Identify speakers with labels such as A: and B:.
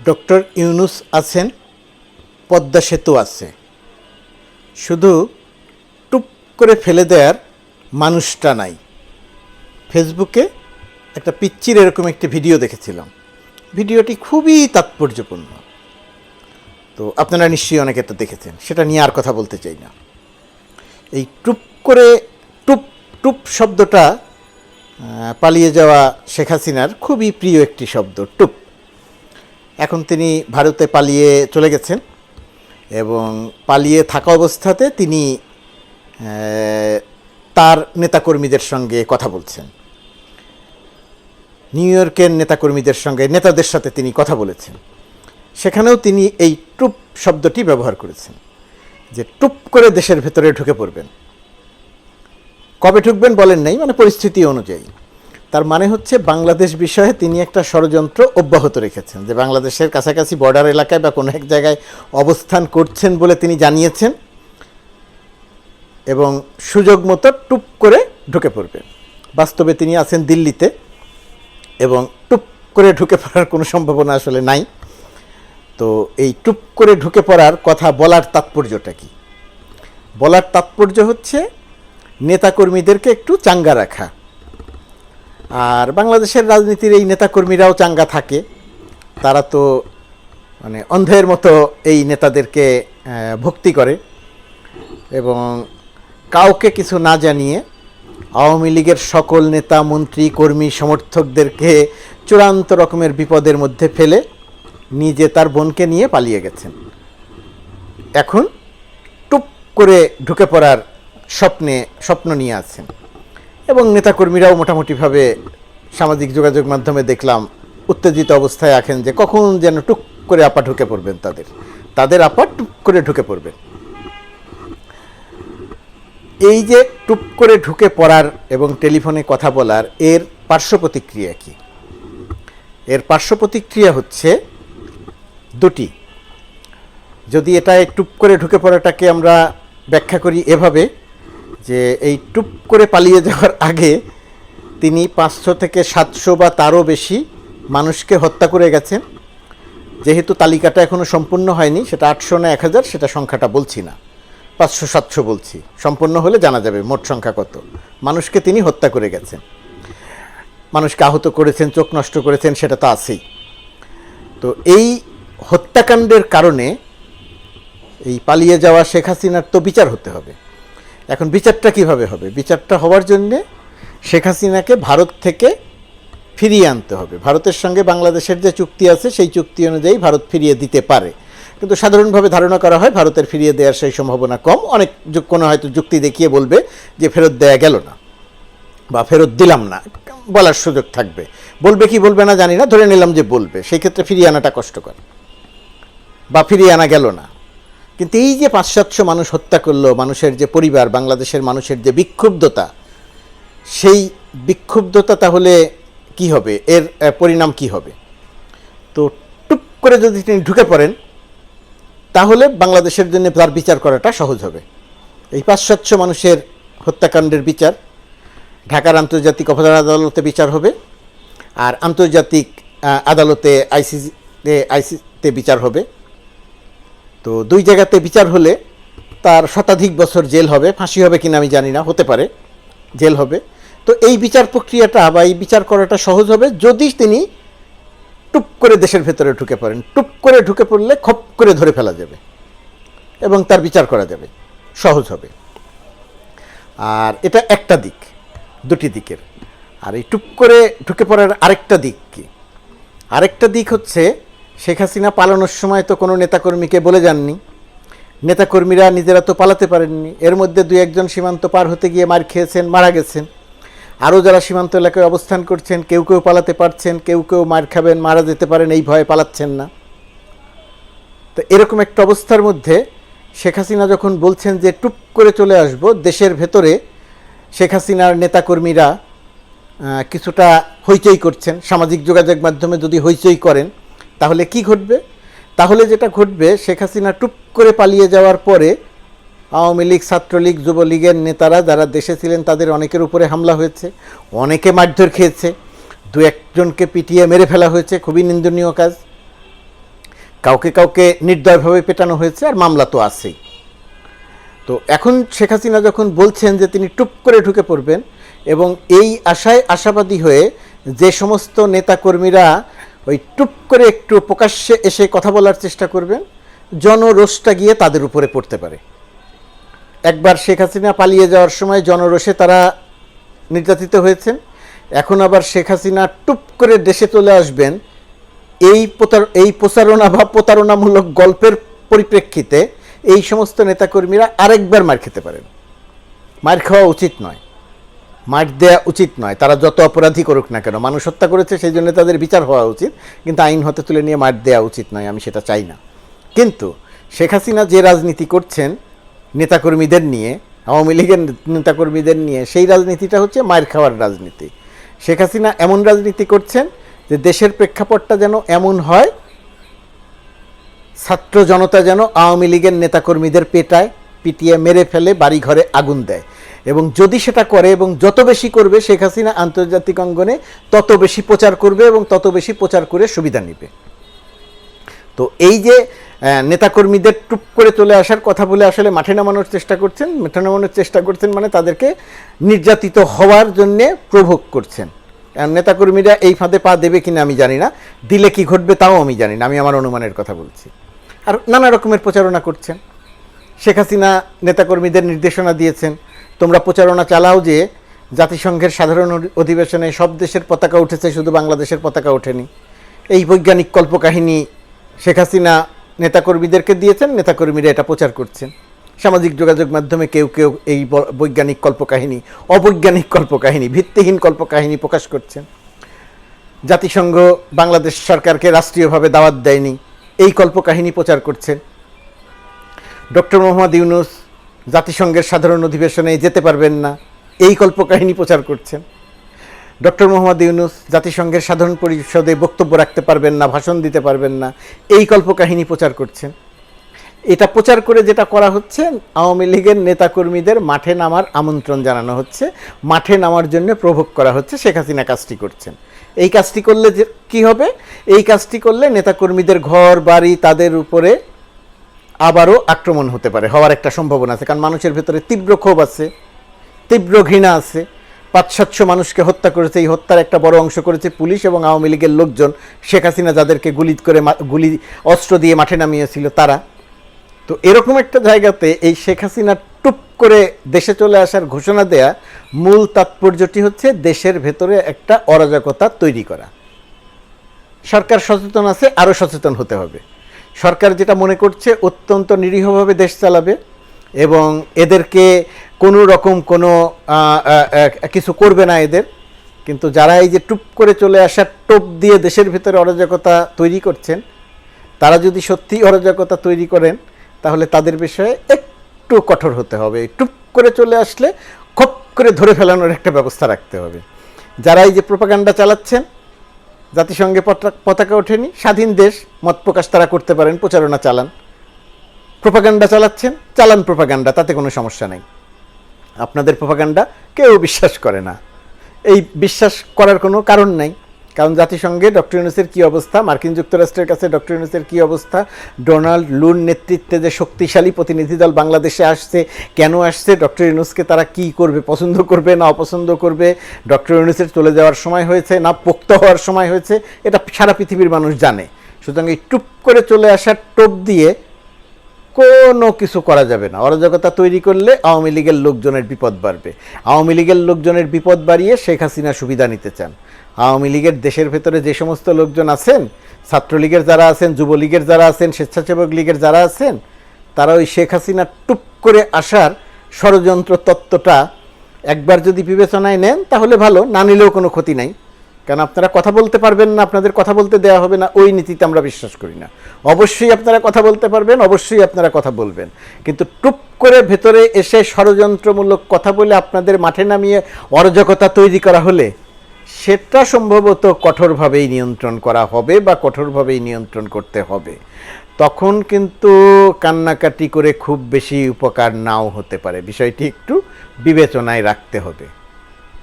A: Doctor Yunus আছেন, পদ্মা সেতু আছে। শুধু টুপ করে ফেলে দেওয়ার মানুষটা নাই। ফেসবুকে একটা পিচ্চির এরকম একটি ভিডিও দেখেছিলাম। ভিডিওটি খুবই তাৎপর্যপূর্ণ। তো আপনারা নিশ্চয়ই অনেকে তো দেখেছেন, সেটা নিয়ে আর কথা বলতে চাই না। এই টুপ করে, টুপ টুপ শব্দটা পালিয়ে যাওয়া শেখ হাসিনার খুবই প্রিয় একটি শব্দ, টুপ। এখন তিনি ভারতে পালিয়ে চলে গেছেন এবং পালিয়ে থাকা অবস্থাতে তিনি তার নেতাকর্মীদের সঙ্গে কথা বলছেন। নিউ ইয়র্কের নেতাকর্মীদের সঙ্গে, নেতাদের সাথে তিনি কথা বলেছেন। সেখানেও তিনি এই টুপ শব্দটি ব্যবহার করেছেন, যে টুপ করে দেশের ভেতরে ঢুকে পড়বেন। কবে ঢুকবেন বলেন নাই মানে পরিস্থিতি অনুযায়ী। তার মানে হচ্ছে বাংলাদেশ বিষয়ে তিনি একটা ষড়যন্ত্র অব্যাহত রেখেছেন, যে বাংলাদেশের কাছাকাছি বর্ডার এলাকায় বা কোনো এক জায়গায় অবস্থান করছেন বলে তিনি জানিয়েছেন এবং সুযোগ মতো টুপ করে ঢুকে পড়বেন বাস্তবে তিনি আছেন দিল্লিতে এবং টুপ করে ঢুকে পড়ার কোনো সম্ভাবনা আসলে নাই। তো এই টুপ করে ঢুকে পড়ার কথা বলার তাৎপর্যটা কি? বলার তাৎপর্য হচ্ছে নেতাকর্মীদেরকে একটু চাঙ্গা রাখা। আর বাংলাদেশের রাজনীতির এই নেতাকর্মীরাও চাঙ্গা থাকে। তারা তো মানে অন্ধের মতো এই নেতাদেরকে ভক্তি করে এবং কাউকে কিছু না জানিয়ে আওয়ামী লীগের সকল নেতা, মন্ত্রী, কর্মী, সমর্থকদেরকে চূড়ান্ত রকমের বিপদের মধ্যে ফেলে নিজে তার বোনকে নিয়ে পালিয়ে গেছেন। এখন টুপ করে ঢুকে পড়ার স্বপ্নে, স্বপ্ন নিয়ে আছেন। এবং নেতাকর্মীরাও মোটামুটিভাবে সামাজিক যোগাযোগ মাধ্যমে দেখলাম উত্তেজিত অবস্থায় আছেন যে কখন যেন টুক করে আপা ঢুকে পড়বেন তাদের। তাদের আপা টুক করে ঢুকে পড়বেন। এই যে টুপ করে ঢুকে পড়ার এবং টেলিফোনে কথা বলার এর পার্শ্ব প্রতিক্রিয়া কি? এর পার্শ্ব প্রতিক্রিয়া হচ্ছে দুটি। যদি এটা টুপ করে ঢুকে পড়াটাকে আমরা ব্যাখ্যা করি এভাবে যে এই টুপ করে পালিয়ে যাওয়ার আগে তিনি পাঁচশো থেকে সাতশো বা তারও বেশি মানুষকে হত্যা করে গেছেন। যেহেতু তালিকাটা এখনও সম্পূর্ণ হয়নি, সেটা আটশো না এক হাজার, সেটা সংখ্যাটা বলছি না। পাঁচশো, সাতশো বলছি। সম্পূর্ণ হলে জানা যাবে মোট সংখ্যা কত। মানুষকে তিনি হত্যা করে গেছেন। মানুষকে আহত করেছেন, চোখ নষ্ট করেছেন, সেটা তো আছেই। তো এই হত্যাকাণ্ডের কারণে এই পালিয়ে যাওয়া শেখ হাসিনার তো বিচার হতে হবে। এখন বিচারটা কীভাবে হবে? বিচারটা হওয়ার জন্যে শেখ হাসিনাকে ভারত থেকে ফিরিয়ে আনতে হবে। ভারতের সঙ্গে বাংলাদেশের যে চুক্তি আছে, সেই চুক্তি অনুযায়ী ভারত ফিরিয়ে দিতে পারে। কিন্তু সাধারণভাবে ধারণা করা হয় ভারতের ফিরিয়ে দেওয়ার সেই সম্ভাবনা কম। অনেক কোনো হয়তো যুক্তি দেখিয়ে বলবে যে ফেরত দেয়া গেল না বা ফেরত দিলাম না। বলার সুযোগ থাকবে। বলবে কি, বলবে না জানি না, ধরে নিলাম যে বলবে। সেই ক্ষেত্রে ফিরিয়ে আনাটা কষ্টকর। বা ফিরিয়ে আনা গেল না। কিন্তু এই যে পাঁচ সাতশো মানুষ হত্যা করল, মানুষের যে পরিবার, বাংলাদেশের মানুষের যে বিক্ষুব্ধতা, সেই বিক্ষুব্ধতা তাহলে কি হবে? এর পরিণাম কি হবে? তো টুপ করে যদি তিনি ঢুকে পড়েন, তাহলে বাংলাদেশের জন্য তার বিচার করাটা সহজ হবে। এই পাঁচ সাতশো মানুষের হত্যাকাণ্ডের বিচার, ঢাকার আন্তর্জাতিক অপরাধ আদালতে বিচার হবে, আর আন্তর্জাতিক আদালতে আইসিসিতে আইসিতে বিচার হবে। তো দুই জায়গাতে বিচার হলে তার শতাধিক বছর জেল হবে, ফাঁসি হবে কিনা আমি জানি না, হতে পারে, জেল হবে। তো এই বিচার প্রক্রিয়াটা বা এই বিচার করাটা সহজ হবে যদি তিনি টুপ করে দেশের ভেতরে ঢুকে পড়েন। টুপ করে ঢুকে পড়লে খপ করে ধরে ফেলা যাবে এবং তার বিচার করা যাবে। সহজ হবে। আর এটা একটা দিক, দুটি দিকের। আর এই টুপ করে ঢুকে পড়ার আরেকটা দিক কি? আরেকটা দিক হচ্ছে শেখ হাসিনা পালানোর সময় তো কোনো নেতাকর্মীকে বলে যাননি। নেতাকর্মীরা নিজেরা তো পালাতে পারেননি। এর মধ্যে দুই একজন সীমান্ত পার হতে গিয়ে মার খেয়েছেন, মারা গেছেন। আরও যারা সীমান্ত এলাকায় অবস্থান করছেন, কেউ কেউ পালাতে পারছেন, কেউ কেউ মার খাবেন, মারা যেতে পারেন, এই ভয়ে পালাচ্ছেন না। তো এরকম একটা অবস্থার মধ্যে শেখ হাসিনা যখন বলছেন যে, টুপ করে চলে আসব দেশের ভেতরে, শেখ হাসিনার নেতাকর্মীরা কিছুটা হইচই করছেন। সামাজিক যোগাযোগ মাধ্যমে যদি হইচই করেন তাহলে কি ঘটবে? তাহলে যেটা ঘটবে, শেখ হাসিনা টুপ করে পালিয়ে যাওয়ার পরে আওয়ামী লীগ, ছাত্রলীগ, যুবলীগের নেতারা যারা দেশে ছিলেন, তাদের অনেকের উপরে হামলা হয়েছে, অনেকে মারধর খেয়েছে, দু একজনকে পিটিয়ে মেরে ফেলা হয়েছে, খুবই নিন্দনীয় কাজ। কাউকে কাউকে নির্দয়ভাবে পেটানো হয়েছে আর মামলা তো আছেই। তো এখন শেখ হাসিনা যখন বলছেন যে তিনি টুপ করে ঢুকে পড়বেন এবং এই আশায় আশাবাদী হয়ে যে সমস্ত নেতাকর্মীরা ওই টুপ করে একটু প্রকাশ্যে এসে কথা বলার চেষ্টা করবেন। জনরোষটা গিয়ে তাদের উপরে পড়তে পারে। একবার শেখ হাসিনা পালিয়ে যাওয়ার সময় জনরোষে তারা নির্যাতিত হয়েছেন। এখন আবার শেখ হাসিনা টুপ করে দেশে চলে আসবেন। এই প্রতার, এই প্রচারণা বা প্রতারণামূলক গল্পের পরিপ্রেক্ষিতে এই সমস্ত নেতাকর্মীরা আরেকবার মার খেতে পারেন। মার খাওয়া উচিত নয়। মার দেওয়া উচিত নয়। তারা যত অপরাধী করুক না কেন, মানুষ হত্যা করেছে, সেই জন্য তাদের বিচার হওয়া উচিত, কিন্তু আইন হতে তুলে নিয়ে মার দেওয়া উচিত নয়, আমি সেটা চাই না। কিন্তু শেখ হাসিনা যে রাজনীতি করছেন নেতাকর্মীদের নিয়ে, আওয়ামী লীগের নেতাকর্মীদের নিয়ে, সেই রাজনীতিটা হচ্ছে মায়ের খাওয়ার রাজনীতি। শেখ হাসিনা এমন রাজনীতি করছেন যে দেশের প্রেক্ষাপটটা যেন এমন হয়, ছাত্র জনতা যেন আওয়ামী লীগের নেতাকর্মীদের পেটায়, পিটিয়ে মেরে ফেলে বাড়ি ঘরে আগুন দেয়। এবং যদি সেটা করে এবং যত বেশি করবে শেখ হাসিনা আন্তর্জাতিক অঙ্গনে তত বেশি প্রচার করবে এবং তত বেশি প্রচার করে সুবিধা নেবে। তো এই যে নেতাকর্মীদের টুপ করে চলে আসার কথা বলে আসলে মাঠে নামানোর চেষ্টা করছেন, মাঠে নামানোর চেষ্টা করছেন মানে তাদেরকে নির্যাতিত হওয়ার জন্যে প্রভোগ করছেন। নেতাকর্মীরা এই ফাঁদে পা দেবে কিনা আমি জানি না, দিলে কি ঘটবে তাও আমি জানি না, আমি আমার অনুমানের কথা বলছি। আর নানা রকমের প্রচারণা করছেন। শেখ হাসিনা নেতাকর্মীদের নির্দেশনা দিয়েছেন তোমরা প্রচারণা চালাও যে জাতিসংঘের সাধারণ অধিবেশনে সব দেশের পতাকা উঠেছে, শুধু বাংলাদেশের পতাকা ওঠেনি। এই বৈজ্ঞানিক কল্পকাহিনী শেখ হাসিনা নেতাকর্মীদেরকে দিয়েছেন, নেতাকর্মীরা এটা প্রচার করছেন। সামাজিক যোগাযোগ মাধ্যমে কেউ কেউ এই বৈজ্ঞানিক কল্পকাহিনী, অবৈজ্ঞানিক কল্পকাহিনী, ভিত্তিহীন কল্পকাহিনী প্রকাশ করছেন। জাতিসংঘ বাংলাদেশ সরকারকে রাষ্ট্রীয়ভাবে দাওয়াত দেয়নি, এই কল্পকাহিনী প্রচার করছেন। ডক্টর মোহাম্মদ ইউনুস জাতিসংঘের সাধারণ অধিবেশনে যেতে পারবেন না। এই কল্পকাহিনী প্রচার করছেন। ডক্টর মোহাম্মদ ইউনুস জাতিসংঘের সাধারণ পরিষদে বক্তব্য রাখতে পারবেন না, ভাষণ দিতে পারবেন না। এই কল্পকাহিনী প্রচার করছেন। এটা প্রচার করে যেটা করা হচ্ছে, আওয়ামী লীগের নেতাকর্মীদের মাঠে নামার আমন্ত্রণ জানানো হচ্ছে। মাঠে নামার জন্য প্রভোগ করা হচ্ছে। শেখ হাসিনা কাজটি করছেন। এই কাজটি করলে কী হবে? এই কাজটি করলে নেতাকর্মীদের ঘর, বাড়ি তাদের উপরে আবারও আক্রমণ হতে পারে, হওয়ার একটা সম্ভাবনা আছে। কারণ মানুষের ভেতরে তীব্র ক্ষোভ আছে, তীব্র ঘৃণা আছে। পাঁচ, সাতশো মানুষকে হত্যা করেছে, এই হত্যার একটা বড় অংশ করেছে পুলিশ এবং আওয়ামী লীগের লোকজন। শেখ হাসিনা যাদেরকে গুলি করে গুলি, অস্ত্র দিয়ে মাঠে নামিয়েছিল তারা। তো এরকম একটা জায়গাতে এই শেখ হাসিনা টুপ করে দেশে চলে আসার ঘোষণা দেয়া মূল তাৎপর্যটি হচ্ছে দেশের ভেতরে একটা অরাজকতা তৈরি করা। সরকার সচেতন আছে, আরও সচেতন হতে হবে। সরকার যেটা মনে করছে, অত্যন্ত নিরীহভাবে দেশ চালাবে এবং এদেরকে কোনো রকম কোনো কিছু করবে না এদের। কিন্তু যারা এই যে টুপ করে চলে আসার টোপ দিয়ে দেশের ভিতরে অরাজকতা তৈরি করছেন, তারা যদি সত্যি অরাজকতা তৈরি করেন, তাহলে তাদের বিষয়ে একটু কঠোর হতে হবে। টুপ করে চলে আসলে খপ করে ধরে ফেলানোর একটা ব্যবস্থা রাখতে হবে। যারা এই যে প্রোপাগান্ডা চালাচ্ছেন জাতিসংঘে পতা- পতাকা ওঠেনি। স্বাধীন দেশ, মত প্রকাশ তারা করতে পারেন, প্রচারণা চালান। প্রোপাগান্ডা চালাচ্ছেন, চালান প্রোপাগান্ডা, তাতে কোনো সমস্যা নেই। আপনাদের প্রোপাগান্ডা কেউ বিশ্বাস করে না। এই বিশ্বাস করার কোনো কারণ নাই। কারণ জাতিসংঘে ডক্টর ইউনুসের কী অবস্থা? মার্কিন যুক্তরাষ্ট্রের কাছে ডক্টর ইউনুসের কী অবস্থা? ডোনাল্ড লুন নেতৃত্বে যে শক্তিশালী প্রতিনিধি দল বাংলাদেশে আসছে, কেন আসছে? ডক্টর ইউনুসকে তারা কি করবে? পছন্দ করবে না অপছন্দ করবে? ডক্টর ইউনুসের চলে যাওয়ার সময় হয়েছে না পোক্ত হওয়ার সময় হয়েছে? এটা সারা পৃথিবীর মানুষ জানে। সুতরাং এই টুপ করে চলে আসার টোপ দিয়ে কোনো কিছু করা যাবে না। অরাজকতা তৈরি করলে আওয়ামী লীগের লোকজনের বিপদ বাড়বে। আওয়ামী লীগের লোকজনের বিপদ বাড়িয়ে শেখ হাসিনা সুবিধা নিতে চান। আওয়ামী লীগের দেশের ভেতরে যে সমস্ত লোকজন আছেন, ছাত্রলীগের যারা আছেন, যুবলীগের যারা আছেন, স্বেচ্ছাসেবক লীগের যারা আছেন, তারা ওই শেখ হাসিনা টুপ করে আসার ষড়যন্ত্র তত্ত্বটা একবার যদি বিবেচনায় নেন, তাহলে ভালো, না নিলেও কোনো ক্ষতি নাই। কারণ আপনারা কথা বলতে পারবেন না, আপনাদের কথা বলতে দেওয়া হবে না, ওই নীতিতে আমরা বিশ্বাস করি না। অবশ্যই আপনারা কথা বলতে পারবেন, অবশ্যই আপনারা কথা বলবেন। কিন্তু টুপ করে ভেতরে এসে ষড়যন্ত্রমূলক কথা বলে আপনাদের মাঠে নামিয়ে অরাজকতা তৈরি করা হলে সেটা সম্ভবত কঠোরভাবেই নিয়ন্ত্রণ করা হবে বা কঠোরভাবেই নিয়ন্ত্রণ করতে হবে। তখন কিন্তু কান্নাকাটি করে খুব বেশি উপকার নাও হতে পারে। বিষয়টি একটু বিবেচনায় রাখতে হবে।